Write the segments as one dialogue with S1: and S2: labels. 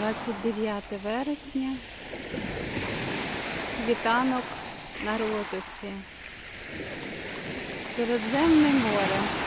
S1: 29 вересня, світанок на Ротусі, Середземне море.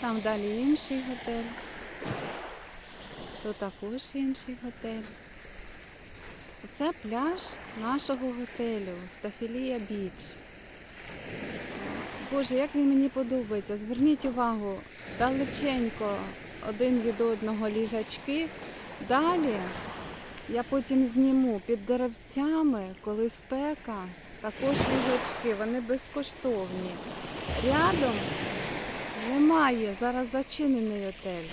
S1: Там далі інший готель. Тут також інший готель. Це пляж нашого готелю Стафілія Біч. Боже, як він мені подобається. Зверніть увагу, далеченько один від одного ліжачки. Далі я потім зніму під деревцями, коли спека, також ліжачки, вони безкоштовні. Рядом немає, зараз зачинений готель.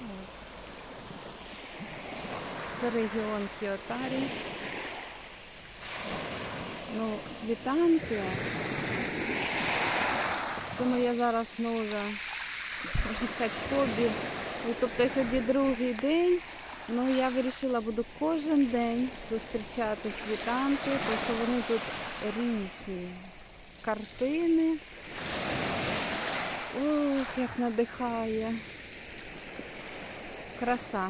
S1: От. Це регіон Кіотарі. Ну, світанки. Це моє зараз нове, можна сказати, хобі. Тобто сьогодні другий день. Ну, я вирішила, буду кожен день зустрічати світанки, тому що вони тут різні. Картини. Ох, як надихає. Краса.